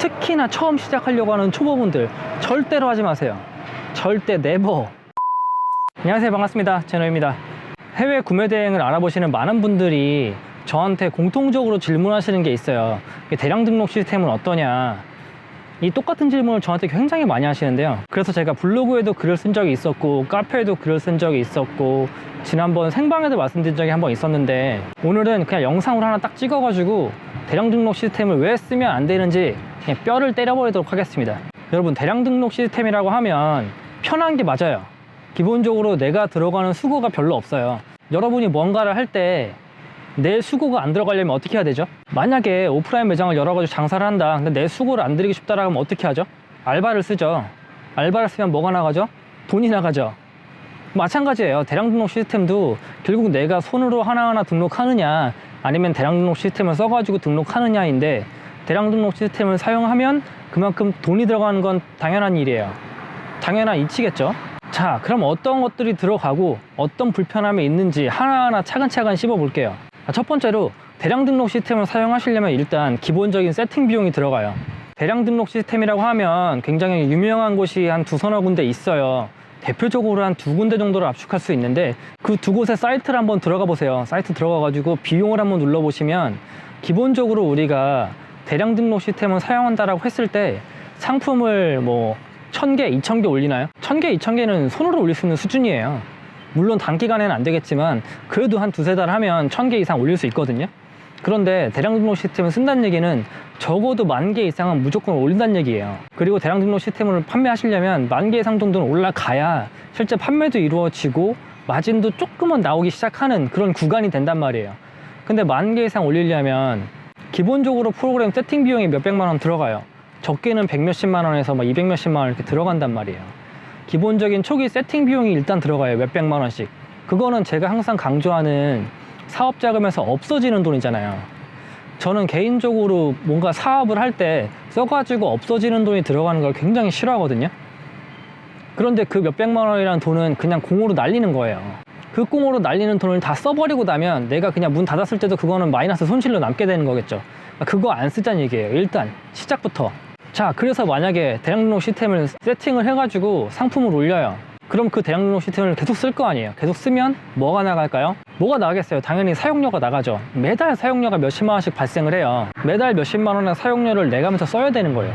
특히나 처음 시작하려고 하는 초보분들 절대로 하지 마세요. 절대 네버. 안녕하세요. 반갑습니다. 제노입니다. 해외 구매 대행을 알아보시는 많은 분들이 저한테 공통적으로 질문하시는 게 있어요. 대량 등록 시스템은 어떠냐? 이 똑같은 질문을 저한테 굉장히 많이 하시는데요. 그래서 제가 블로그에도 글을 쓴 적이 있었고, 카페에도 글을 쓴 적이 있었고, 지난번 생방에도 말씀드린 적이 한 번 있었는데, 오늘은 그냥 영상으로 하나 딱 찍어가지고, 대량 등록 시스템을 왜 쓰면 안 되는지 그냥 뼈를 때려버리도록 하겠습니다. 여러분, 대량 등록 시스템이라고 하면 편한 게 맞아요. 기본적으로 내가 들어가는 수고가 별로 없어요. 여러분이 뭔가를 할 때 내 수고가 안 들어가려면 어떻게 해야 되죠? 만약에 오프라인 매장을 열어가지고 장사를 한다. 근데 내 수고를 안 들이고 싶다라고 하면 어떻게 하죠? 알바를 쓰죠. 알바를 쓰면 뭐가 나가죠? 돈이 나가죠. 마찬가지예요. 대량 등록 시스템도 결국 내가 손으로 하나하나 등록하느냐 아니면 대량 등록 시스템을 써가지고 등록하느냐인데 대량 등록 시스템을 사용하면 그만큼 돈이 들어가는 건 당연한 일이에요. 당연한 이치겠죠. 자, 그럼 어떤 것들이 들어가고 어떤 불편함이 있는지 하나하나 차근차근 씹어 볼게요. 자, 첫 번째로 대량 등록 시스템을 사용하시려면 일단 기본적인 세팅 비용이 들어가요. 대량 등록 시스템이라고 하면 굉장히 유명한 곳이 한 두 서너 군데 있어요. 대표적으로 한 두 군데 정도를 압축할 수 있는데 그 두 곳의 사이트를 한번 들어가 보세요. 사이트 들어가 가지고 비용을 한번 눌러 보시면 기본적으로 우리가 대량 등록 시스템을 사용한다라고 했을 때 상품을 뭐 1000개, 2000개 올리나요? 1000개, 2000개는 손으로 올릴 수 있는 수준이에요. 물론 단기간에는 안 되겠지만 그래도 한 두세 달 하면 1000개 이상 올릴 수 있거든요. 그런데 대량 등록 시스템을 쓴다는 얘기는 적어도 만 개 이상은 무조건 올린다는 얘기예요. 그리고 대량 등록 시스템을 판매하시려면 만 개 이상 정도는 올라가야 실제 판매도 이루어지고 마진도 조금은 나오기 시작하는 그런 구간이 된단 말이에요. 근데 만 개 이상 올리려면 기본적으로 프로그램 세팅 비용이 몇백만 원 들어가요. 적게는 백 몇십만 원에서 막 이백 몇십만 원 이렇게 들어간단 말이에요. 기본적인 초기 세팅 비용이 일단 들어가요. 몇백만 원씩. 그거는 제가 항상 강조하는 사업 자금에서 없어지는 돈이잖아요. 저는 개인적으로 뭔가 사업을 할 때 써가지고 없어지는 돈이 들어가는 걸 굉장히 싫어하거든요. 그런데 그 몇백만 원이라는 돈은 그냥 공으로 날리는 거예요. 그 공으로 날리는 돈을 다 써버리고 나면 내가 그냥 문 닫았을 때도 그거는 마이너스 손실로 남게 되는 거겠죠. 그거 안 쓰자는 얘기예요. 일단 시작부터. 자, 그래서 만약에 대량 등록 시스템을 세팅을 해가지고 상품을 올려요. 그럼 그 등록 시스템을 계속 쓸 거 아니에요. 계속 쓰면 뭐가 나갈까요? 뭐가 나가겠어요? 당연히 사용료가 나가죠. 매달 사용료가 몇십만 원씩 발생을 해요. 매달 몇십만 원의 사용료를 내가면서 써야 되는 거예요.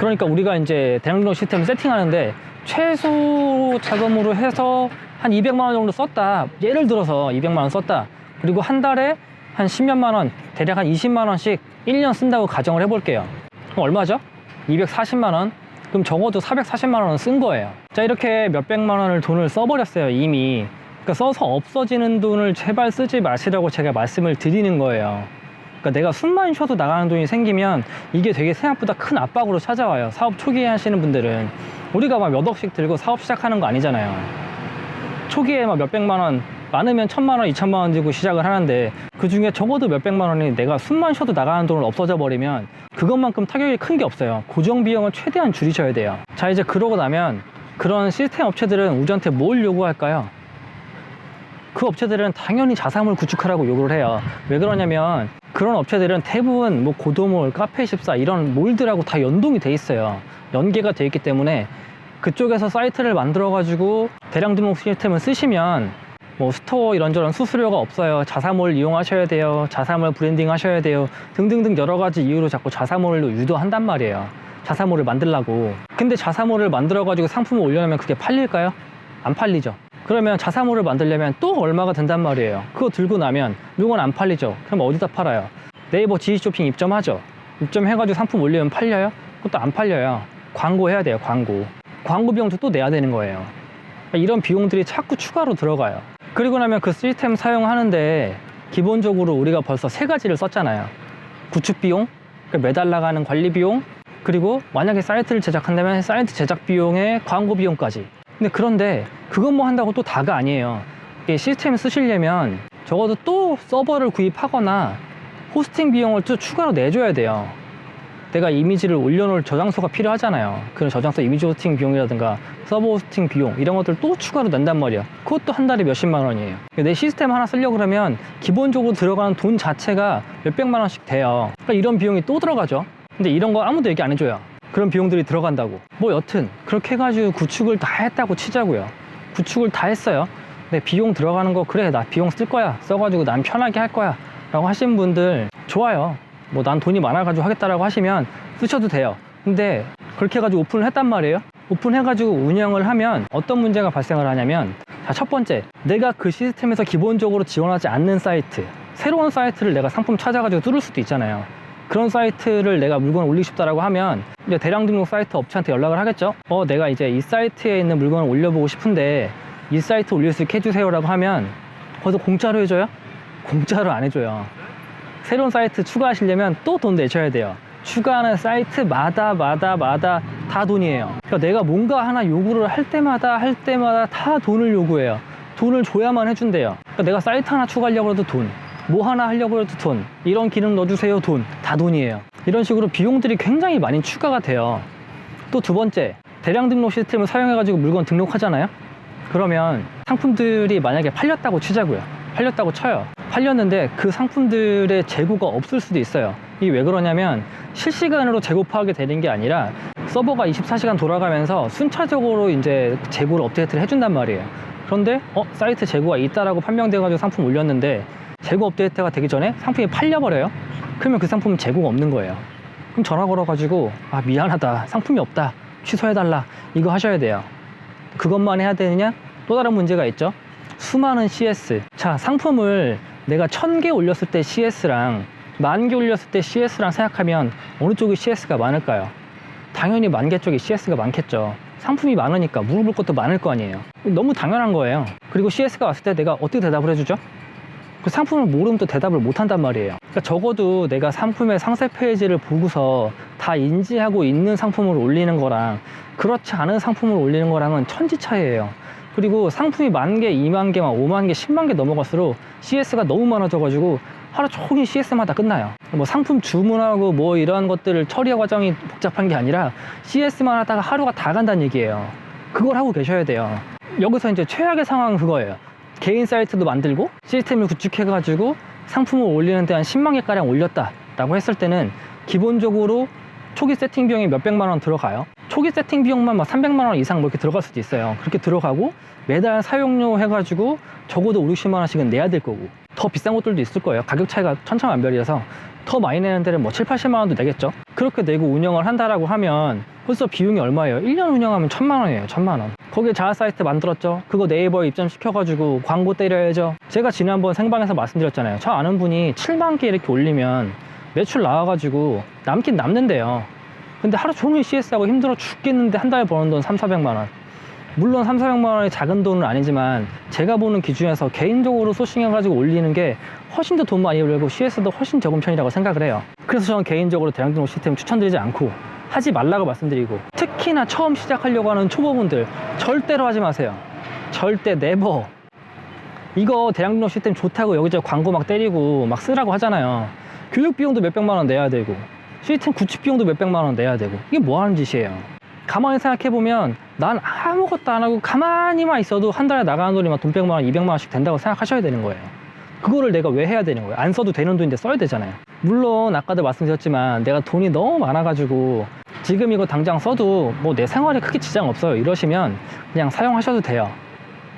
그러니까 우리가 이제 등록 시스템을 세팅하는데 최소 자금으로 해서 한 200만 원 정도 썼다. 예를 들어서 200만 원 썼다. 그리고 한 달에 한 10몇만 원, 대략 한 20만 원씩 1년 쓴다고 가정을 해볼게요. 그럼 얼마죠? 240만 원? 그럼 적어도 440만 원은 쓴 거예요. 자, 이렇게 몇백만 원을 돈을 써버렸어요, 이미. 그러니까 써서 없어지는 돈을 제발 쓰지 마시라고 제가 말씀을 드리는 거예요. 그러니까 내가 숨만 쉬어도 나가는 돈이 생기면 이게 되게 생각보다 큰 압박으로 찾아와요. 사업 초기에 하시는 분들은. 우리가 막 몇 억씩 들고 사업 시작하는 거 아니잖아요. 초기에 막 몇백만 원, 많으면 천만 원, 이천만 원 들고 시작을 하는데 그 중에 적어도 몇백만 원이 내가 숨만 쉬어도 나가는 돈을 없어져 버리면 그것만큼 타격이 큰 게 없어요. 고정 비용을 최대한 줄이셔야 돼요. 자, 이제 그러고 나면 그런 시스템 업체들은 우리한테 뭘 요구할까요? 그 업체들은 당연히 자사몰 구축하라고 요구를 해요. 왜 그러냐면 그런 업체들은 대부분 뭐 고도몰, 카페14 이런 몰들하고 다 연동이 돼 있어요. 연계가 돼 있기 때문에 그쪽에서 사이트를 만들어 가지고 대량 등록 시스템을 쓰시면 뭐 스토어 이런저런 수수료가 없어요. 자사몰 이용하셔야 돼요. 자사몰 브랜딩 하셔야 돼요. 등등등 여러 가지 이유로 자꾸 자사몰로 유도한단 말이에요. 자사몰을 만들라고. 근데 자사몰을 만들어 가지고 상품을 올려놓으면 그게 팔릴까요? 안 팔리죠. 그러면 자사몰을 만들려면 또 얼마가 든단 말이에요. 그거 들고 나면 이건 안 팔리죠. 그럼 어디다 팔아요? 네이버 지쇼핑 입점하죠. 입점해가지고 상품 올리면 팔려요? 그것도 안 팔려요. 광고 해야 돼요. 광고. 광고 비용도 또 내야 되는 거예요. 그러니까 이런 비용들이 자꾸 추가로 들어가요. 그리고 나면 그 시스템 사용하는데 기본적으로 우리가 벌써 세 가지를 썼잖아요. 구축 비용, 그러니까 매달 나가는 관리 비용, 그리고 만약에 사이트를 제작한다면 사이트 제작 비용에 광고 비용까지. 근데 그런데 그것만 뭐 한다고 또 다가 아니에요. 시스템 쓰시려면 적어도 또 서버를 구입하거나 호스팅 비용을 또 추가로 내줘야 돼요. 내가 이미지를 올려놓을 저장소가 필요하잖아요. 그런 저장소 이미지 호스팅 비용이라든가 서버 호스팅 비용 이런 것들 또 추가로 낸단 말이야. 그것도 한 달에 몇십만 원이에요. 내 시스템 하나 쓰려고 그러면 기본적으로 들어가는 돈 자체가 몇백만 원씩 돼요. 그러니까 이런 비용이 또 들어가죠. 근데 이런 거 아무도 얘기 안 해줘요. 그런 비용들이 들어간다고. 뭐 여튼 그렇게 해가지고 구축을 다 했다고 치자고요. 구축을 다 했어요. 근데 비용 들어가는 거 그래 나 비용 쓸 거야. 써가지고 난 편하게 할 거야. 라고 하신 분들 좋아요. 뭐 난 돈이 많아가지고 하겠다라고 하시면 쓰셔도 돼요. 근데 그렇게 해가지고 오픈을 했단 말이에요. 오픈해가지고 운영을 하면 어떤 문제가 발생을 하냐면 자, 첫 번째 내가 그 시스템에서 기본적으로 지원하지 않는 사이트 새로운 사이트를 내가 상품 찾아가지고 뚫을 수도 있잖아요. 그런 사이트를 내가 물건을 올리고 싶다라고 하면 이제 대량 등록 사이트 업체한테 연락을 하겠죠. 어, 내가 이제 이 사이트에 있는 물건을 올려보고 싶은데 이 사이트 올릴 수 있게 해주세요 라고 하면 거기서 공짜로 해줘요? 공짜로 안 해줘요. 새로운 사이트 추가하시려면 또 돈 내셔야 돼요. 추가하는 사이트마다 마다 마다 다 돈이에요. 그러니까 내가 뭔가 하나 요구를 할 때마다 할 때마다 다 돈을 요구해요. 돈을 줘야만 해준대요. 그러니까 내가 사이트 하나 추가하려고 해도 돈, 뭐 하나 하려고 해도 돈, 이런 기능 넣어주세요 돈, 다 돈이에요. 이런 식으로 비용들이 굉장히 많이 추가가 돼요. 또 두 번째, 대량 등록 시스템을 사용해가지고 물건 등록하잖아요. 그러면 상품들이 만약에 팔렸다고 치자고요. 팔렸다고 쳐요. 팔렸는데 그 상품들의 재고가 없을 수도 있어요. 이게 왜 그러냐면 실시간으로 재고 파악이 되는 게 아니라 서버가 24시간 돌아가면서 순차적으로 이제 재고를 업데이트를 해준단 말이에요. 그런데 어 사이트 재고가 있다라고 판명돼 가지고 상품 올렸는데 재고 업데이트가 되기 전에 상품이 팔려버려요. 그러면 그 상품은 재고가 없는 거예요. 그럼 전화 걸어 가지고 아 미안하다 상품이 없다 취소해달라 이거 하셔야 돼요. 그것만 해야 되느냐? 또 다른 문제가 있죠. 수많은 CS. 자, 상품을 내가 천 개 올렸을 때 CS랑 만 개 올렸을 때 CS랑 생각하면 어느 쪽이 CS가 많을까요? 당연히 만 개 쪽이 CS가 많겠죠. 상품이 많으니까 물어볼 것도 많을 거 아니에요. 너무 당연한 거예요. 그리고 CS가 왔을 때 내가 어떻게 대답을 해주죠? 그 상품을 모르면 또 대답을 못 한단 말이에요. 그러니까 적어도 내가 상품의 상세 페이지를 보고서 다 인지하고 있는 상품을 올리는 거랑 그렇지 않은 상품을 올리는 거랑은 천지 차이예요. 그리고 상품이 만 개, 이만 개, 막 오만 개, 십만 개 넘어갈수록 CS가 너무 많아져가지고 하루 종일 CS마다 끝나요. 뭐 상품 주문하고 뭐 이런 것들을 처리 과정이 복잡한 게 아니라 CS만 하다가 하루가 다 간다는 얘기예요. 그걸 하고 계셔야 돼요. 여기서 이제 최악의 상황은 그거예요. 개인 사이트도 만들고 시스템을 구축해가지고 상품을 올리는 데 한 10만 개가량 올렸다 라고 했을 때는 기본적으로 초기 세팅 비용이 몇백만 원 들어가요. 초기 세팅 비용만 막 300만 원 이상 뭐 이렇게 들어갈 수도 있어요. 그렇게 들어가고 매달 사용료 해가지고 적어도 5, 60만 원씩은 내야 될 거고 더 비싼 것들도 있을 거예요. 가격 차이가 천차만별이라서 더 많이 내는 데는 뭐 7, 80만 원도 내겠죠. 그렇게 내고 운영을 한다라고 하면 벌써 비용이 얼마예요? 1년 운영하면 천만 원이에요. 천만 원. 거기에 자아 사이트 만들었죠. 그거 네이버에 입점시켜가지고 광고 때려야죠. 제가 지난번 생방에서 말씀드렸잖아요. 저 아는 분이 7만 개 이렇게 올리면 매출 나와가지고 남긴 남는데요. 근데 하루 종일 CS하고 힘들어 죽겠는데 한 달에 버는 돈 3, 400만 원. 물론 3, 400만 원이 작은 돈은 아니지만 제가 보는 기준에서 개인적으로 소싱해가지고 올리는 게 훨씬 더 돈 많이 벌고 CS도 훨씬 적은 편이라고 생각을 해요. 그래서 저는 개인적으로 대량 등록 시스템 추천드리지 않고 하지 말라고 말씀드리고 특히나 처음 시작하려고 하는 초보분들 절대로 하지 마세요. 절대 네버. 이거 대량 등록 시스템 좋다고 여기저기 광고 막 때리고 막 쓰라고 하잖아요. 교육 비용도 몇백만 원 내야 되고 시스템 구축 비용도 몇백만 원 내야 되고 이게 뭐 하는 짓이에요? 가만히 생각해 보면 난 아무것도 안 하고 가만히만 있어도 한 달에 나가는 돈이 막돈 백만 원, 이백만 원씩 된다고 생각하셔야 되는 거예요. 그거를 내가 왜 해야 되는 거예요? 안 써도 되는 돈인데 써야 되잖아요. 물론 아까도 말씀드렸지만 내가 돈이 너무 많아가지고 지금 이거 당장 써도 뭐 내 생활에 크게 지장 없어요. 이러시면 그냥 사용하셔도 돼요.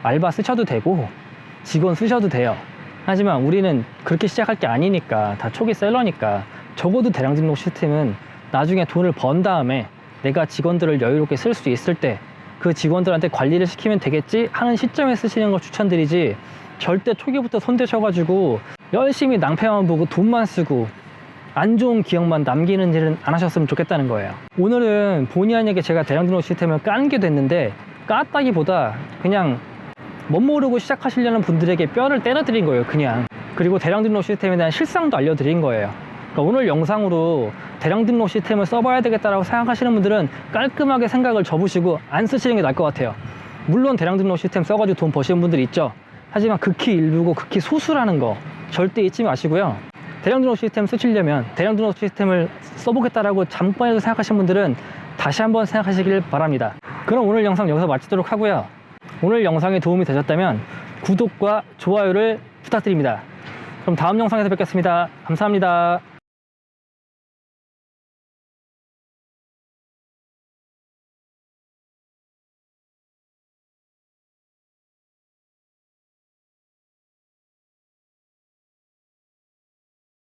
알바 쓰셔도 되고 직원 쓰셔도 돼요. 하지만 우리는 그렇게 시작할 게 아니니까 다 초기 셀러니까 적어도 대량 등록 시스템은 나중에 돈을 번 다음에 내가 직원들을 여유롭게 쓸 수 있을 때 그 직원들한테 관리를 시키면 되겠지 하는 시점에 쓰시는 걸 추천드리지 절대 초기부터 손대셔가지고 열심히 낭패만 보고 돈만 쓰고 안 좋은 기억만 남기는 일은 안 하셨으면 좋겠다는 거예요. 오늘은 본의 아니게 제가 대량 등록 시스템을 깐 게 됐는데 깠다기보다 그냥 못 모르고 시작하시려는 분들에게 뼈를 때려드린 거예요, 그냥. 그리고 대량 등록 시스템에 대한 실상도 알려드린 거예요. 그러니까 오늘 영상으로 대량 등록 시스템을 써봐야 되겠다라고 생각하시는 분들은 깔끔하게 생각을 접으시고 안 쓰시는 게 나을 것 같아요. 물론 대량 등록 시스템 써가지고 돈 버시는 분들이 있죠. 하지만 극히 일부고 극히 소수라는 거 절대 잊지 마시고요. 대량 등록 시스템 쓰시려면 대량 등록 시스템을 써보겠다라고 잠깐이라도 생각하시는 분들은 다시 한번 생각하시길 바랍니다. 그럼 오늘 영상 여기서 마치도록 하고요. 오늘 영상이 도움이 되셨다면 구독과 좋아요를 부탁드립니다. 그럼 다음 영상에서 뵙겠습니다. 감사합니다.